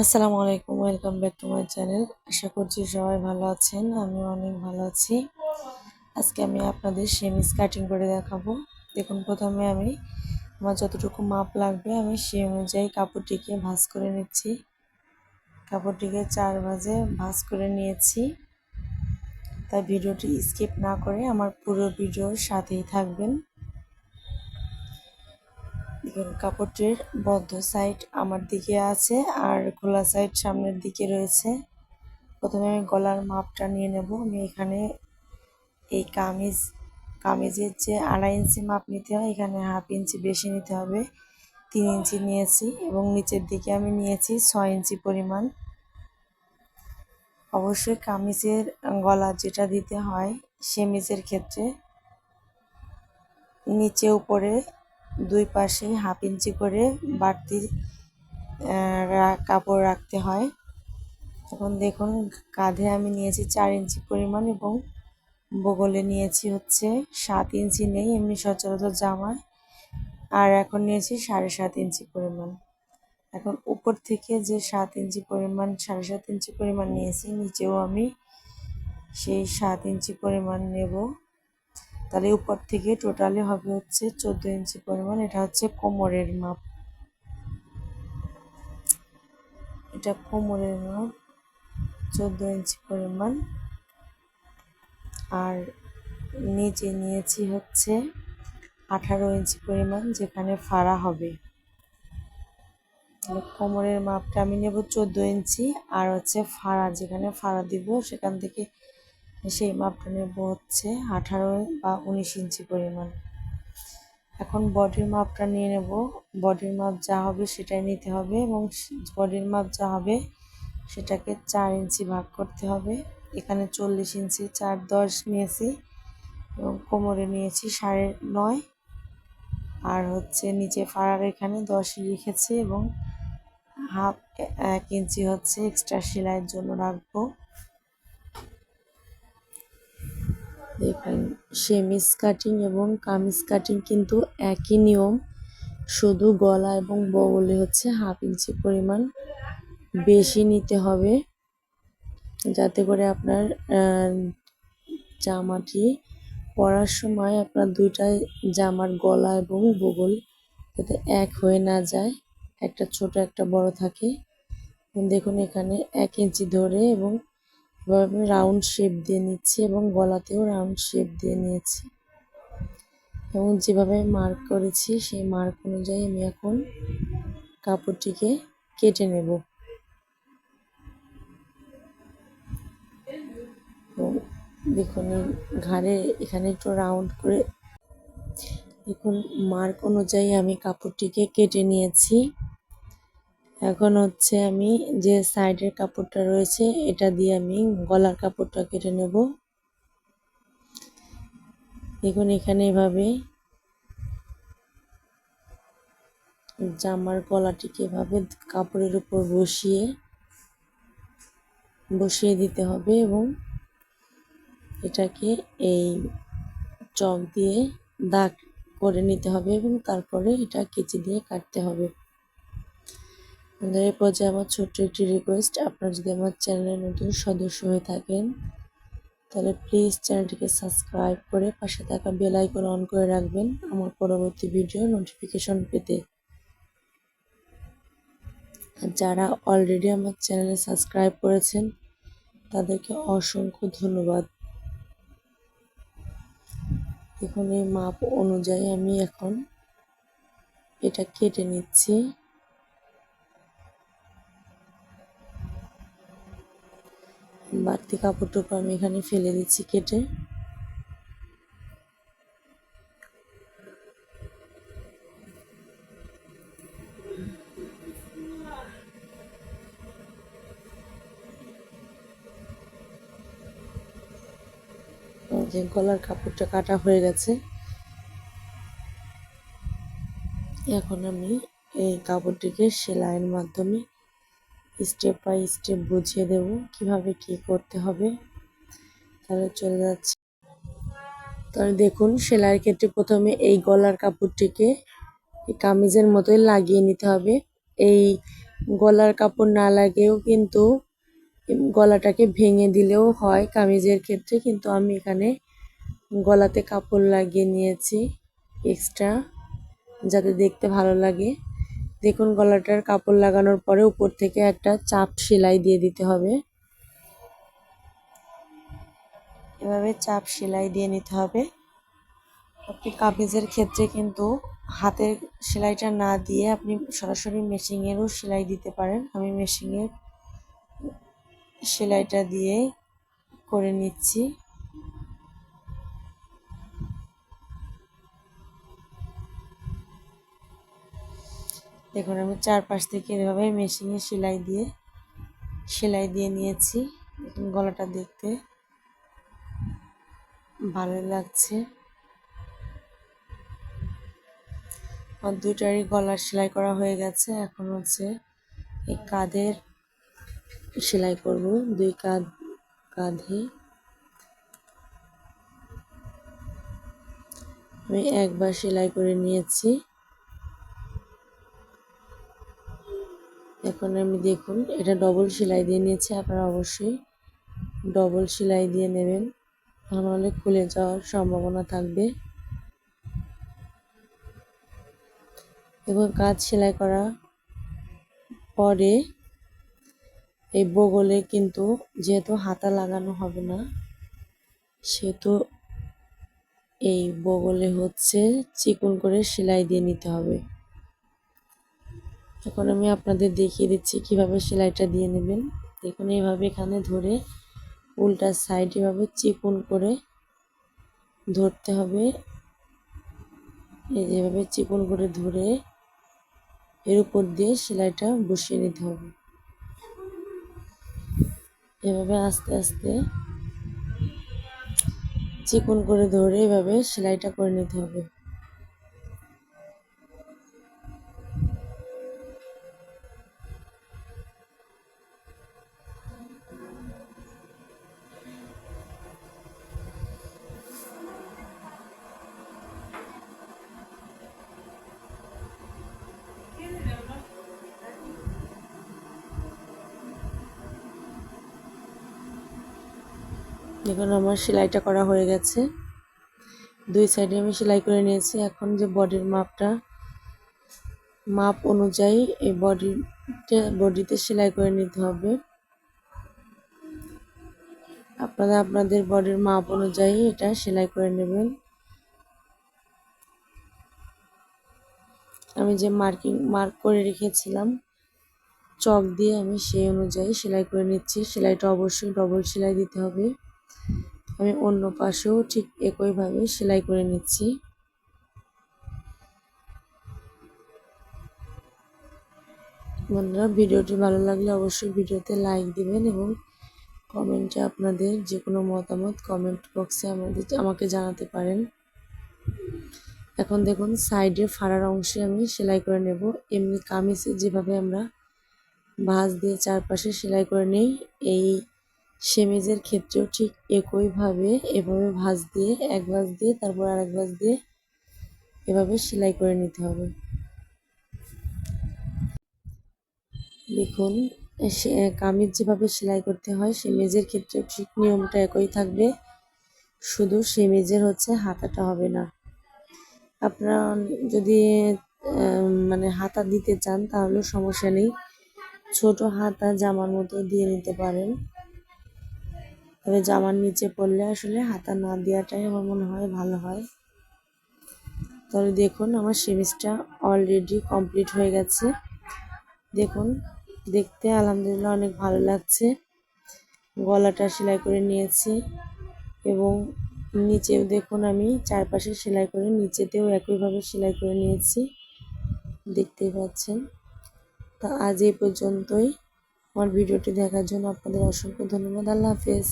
আসসালামু আলাইকুম welcome back to my channel আশা করছি সবাই ভালো আছেন আমি অনেক ভালো আছি। আজকে আমি আপনাদের সেমিস কাটিং করে দেখাবো। দেখুন, প্রথমে আমি আমার যতটুকু মাপ লাগবে, আমি সেই অনুযায়ী কাপড়টিকে ভাঁজ করে নিচ্ছি। কাপড়টিকে চার ভাঁজে ভাঁজ করে নিয়েছি। তাই ভিডিওটি স্কিপ না করে আমার পুরো ভিডিওর সাথেই থাকবেন। কাপড়টির বদ্ধ সাইড আমার দিকে আছে আর খোলা সাইড সামনের দিকে রয়েছে। প্রথমে আমি গলার মাপটা নিয়ে নেব। আমি এখানে এই কামিজ, কামিজের যে আড়াই ইঞ্চি মাপ নিতে হয়, এখানে হাফ ইঞ্চি বেশি নিতে হবে। তিন ইঞ্চি নিয়েছি এবং নিচের দিকে আমি নিয়েছি ছয় ইঞ্চি পরিমাণ। অবশ্যই কামিজের গলা যেটা দিতে হয় সেমিজের ক্ষেত্রে নিচে উপরে দুই পাশে হাফ ইঞ্চি করে বাড়তি কাপড় রাখতে হয়। এখন দেখুন, কাঁধে আমি নিয়েছি চার ইঞ্চি পরিমাণ এবং বগলে নিয়েছি হচ্ছে সাত ইঞ্চি নেই, এমনি সচরাচর জামায় আর এখন নিয়েছি সাড়ে সাত ইঞ্চি পরিমাণ। এখন উপর থেকে যে সাত ইঞ্চি পরিমাণ, সাড়ে সাত ইঞ্চি পরিমাণ নিয়েছি, নিচেও আমি সেই সাত ইঞ্চি পরিমাণ নেব। তাহলে উপর থেকে টোটালি হবে হচ্ছে চোদ্দ ইঞ্চি পরিমাণ, এটা হচ্ছে কোমরের মাপ। এটা কোমরের মাপ, চোদ্দ ইঞ্চি পরিমাণ। আর নিচে নিয়েছি হচ্ছে আঠারো ইঞ্চি পরিমাণ, যেখানে ফাড়া হবে। কোমরের মাপটা আমি নেব চোদ্দ ইঞ্চি, আর হচ্ছে ফাড়া, যেখানে ফাড়া দিব সেখান থেকে সেই মাপটা নেব হচ্ছে আঠারো বা উনিশ ইঞ্চি পরিমাণ। এখন বডির মাপটা নিয়ে নেব। বডির মাপ যা হবে সেটাই নিতে হবে এবং বডির মাপ যা হবে সেটাকে চার ইঞ্চি ভাগ করতে হবে। এখানে চল্লিশ ইঞ্চি, চার দশ নিয়েছি এবং কোমরে নিয়েছি সাড়ে নয়। আর হচ্ছে নিচে ফাড়ার এখানে দশ রেখেছি এবং হাফ, এক ইঞ্চি হচ্ছে এক্সট্রা সেলাইয়ের জন্য রাখব। দেখুন সেমিস কাটিং এবং কামিজ কাটিং কিন্তু একই নিয়ম। শুধু গলা এবং বগলে হচ্ছে হাফ ইঞ্চি পরিমাণ বেশি নিতে হবে। যাতে করে আপনার জামাটি পরার সময় আপনার দুইটা জামার গলা এবং বগল যাতে এক হয়ে না যায়। একটা ছোট, একটা বড় থাকে। দেখুন, এখানে এক ইঞ্চি ধরে এবং আমি রাউন্ড শেপ দিয়ে নিচ্ছি এবং গলাতেও রাউন্ড শেপ দিয়ে নিয়েছি। এবং যেভাবে মার্ক করেছি, সেই মার্ক অনুযায়ী আমি এখন কাপড়টিকে কেটে নেব। দেখুন ঘাড়ে এখানে একটু রাউন্ড করে দেখুন মার্ক অনুযায়ী আমি কাপড়টিকে কেটে নিয়েছি। এখন হচ্ছে আমি যে সাইডের কাপড়টা রয়েছে, এটা দিয়ে আমি গলার কাপড়টা কেটে নেব। দেখুন এখানে এভাবে জামার গলাটিকে এভাবে কাপড়ের উপর বসিয়ে বসিয়ে দিতে হবে এবং এটাকে এই চক দিয়ে দাগ করে নিতে হবে এবং তারপরে এটা কেচি দিয়ে কাটতে হবে। এই পর্যায়ে আমার ছোট্ট একটি রিকোয়েস্ট আপনারা যদি আমার চ্যানেলে নতুন সদস্য হয়ে থাকেন, তাহলে প্লিজ চ্যানেলটিকে সাবস্ক্রাইব করে পাশে থাকা বেল আইকন অন করে রাখবেন, আমার পরবর্তী ভিডিও নোটিফিকেশন পেতে। আর যারা অলরেডি আমার চ্যানেলে সাবস্ক্রাইব করেছেন, তাদেরকে অসংখ্য ধন্যবাদ। দেখুন, এই মাপ অনুযায়ী আমি এখন এটা কেটে নিচ্ছি। বাড়তি কাপড় কাপড়টুকু আমি এখানে ফেলে দিচ্ছি কেটে। যে গলার কাপড়টা কাটা হয়ে গেছে। এখন আমি এই কাপড়টিকে সেলাইয়ের মাধ্যমে স্টেপ বাই স্টেপ বুঝিয়ে দেব কীভাবে কি করতে হবে। তাহলে চলে যাচ্ছে। তাহলে দেখুন, সেলাইয়ের ক্ষেত্রে প্রথমে এই গলার কাপড়টিকে কামিজের মতোই লাগিয়ে নিতে হবে। এই গলার কাপড় না লাগেও কিন্তু গলাটাকে ভেঙে দিলেও হয় কামিজের ক্ষেত্রে, কিন্তু আমি এখানে গলাতে কাপড় লাগিয়ে নিয়েছি এক্সট্রা যাতে দেখতে ভালো লাগে। দেখুন, গলাটার কাপড় লাগানোর পরে উপর থেকে একটা চাপ সেলাই দিয়ে দিতে হবে। এভাবে চাপ সেলাই দিয়ে নিতে হবে। আপনি কামিজের ক্ষেত্রে কিন্তু হাতের সেলাইটা না দিয়ে আপনি সরাসরি মেশিনেরও সেলাই দিতে পারেন। আমি মেশিনের সেলাইটা দিয়ে করে নিচ্ছি। দেখুন, আমি চারপাশ থেকে এভাবে মেশিনে সেলাই দিয়ে সেলাই দিয়ে নিয়েছি। গলাটা দেখতে ভালো লাগছে। আমার দুইটারই গলার সেলাই করা হয়ে গেছে। এখন হচ্ছে এই কাঁধের সেলাই করব, দুই কাঁধ, কাঁধে। আমি একবার সেলাই করে নিয়েছি। এখন আমি দেখুন, এটা ডবল সেলাই দিয়ে নিয়েছি, আপনারা অবশ্যই ডবল সেলাই দিয়ে নেবেন। নাহলে খুলে যাওয়ার সম্ভাবনা থাকবে। এবং কাজ সেলাই করা পরে এই বগলে কিন্তু যেহেতু হাতা লাগানো হবে না, সেহেতু এই বগলে হচ্ছে চিকন করে সেলাই দিয়ে নিতে হবে। এখন আমি আপনাদের দেখিয়ে দিচ্ছি কীভাবে সেলাইটা দিয়ে নেবেন। দেখুন এইভাবে এখানে ধরে উল্টা সাইড এভাবে চিকন করে ধরতে হবে। এই যেভাবে চিকন করে ধরে এর উপর দিয়ে সেলাইটা বসিয়ে নিতে হবে। এভাবে আস্তে আস্তে চিকন করে ধরে এভাবে সেলাইটা করে নিতে হবে। দেখুন, আমার সেলাইটা করা হয়ে গেছে। দুই সাইডে আমি সেলাই করে নিয়েছি। এখন যে বডির মাপটা, মাপ অনুযায়ী এই বডিতে বডিতে সেলাই করে নিতে হবে। আপনারা আপনাদের বডির মাপ অনুযায়ী এটা সেলাই করে নেবেন। আমি যে মার্কিং মার্ক করে রেখেছিলাম, চক দিয়ে আমি সেই অনুযায়ী সেলাই করে নিচ্ছি। সেলাইটা অবশ্যই ডবল সেলাই দিতে হবে। আমি অন্য পাশেও ঠিক একইভাবে সেলাই করে নিচ্ছি। বন্ধুরা, ভিডিওটি ভালো লাগলে অবশ্যই ভিডিওতে লাইক দিবেন এবং কমেন্টে আপনাদের যে কোনো মতামত কমেন্ট বক্সে আমাদের আমাকে জানাতে পারেন। এখন দেখুন, সাইডে ফাড়ার অংশে আমি সেলাই করে নেব। এমনি কামিজে যেভাবে আমরা ভাঁজ দিয়ে চারপাশে সেলাই করে নেই, এই সেমিজের ক্ষেত্রেও ঠিক একইভাবে এভাবে ভাঁজ দিয়ে, এক ভাঁজ দিয়ে, তারপর আরেক ভাঁজ দিয়ে এভাবে সেলাই করে নিতে হবে। দেখুন কামিজ যেভাবে সেলাই করতে হয়, সেমিজের ক্ষেত্রে ঠিক নিয়মটা একই থাকবে। শুধু সেমিজের হচ্ছে হাতাটা হবে না। আপনারা যদি মানে হাতা দিতে চান, তাহলে সমস্যা নেই। ছোট হাতা জামার মতো দিয়ে নিতে পারেন। তবে জামার নিচে পড়লে আসলে হাতা না দেওয়াটাই আমার মনে হয় ভালো হয়। তাহলে দেখুন, আমার সেমিসটা অলরেডি কমপ্লিট হয়ে গেছে। দেখুন, দেখতে আলহামদুলিল্লাহ অনেক ভালো লাগছে। গলাটা সেলাই করে নিয়েছি এবং নিচেও দেখুন, আমি চারপাশে সেলাই করে নিচেতেও একইভাবে সেলাই করে নিয়েছি। দেখতেই পাচ্ছেন। তা আজ এই পর্যন্তই। আমার ভিডিওটি দেখার জন্য আপনাদের অসংখ্য ধন্যবাদ। আল্লাহ হাফেজ।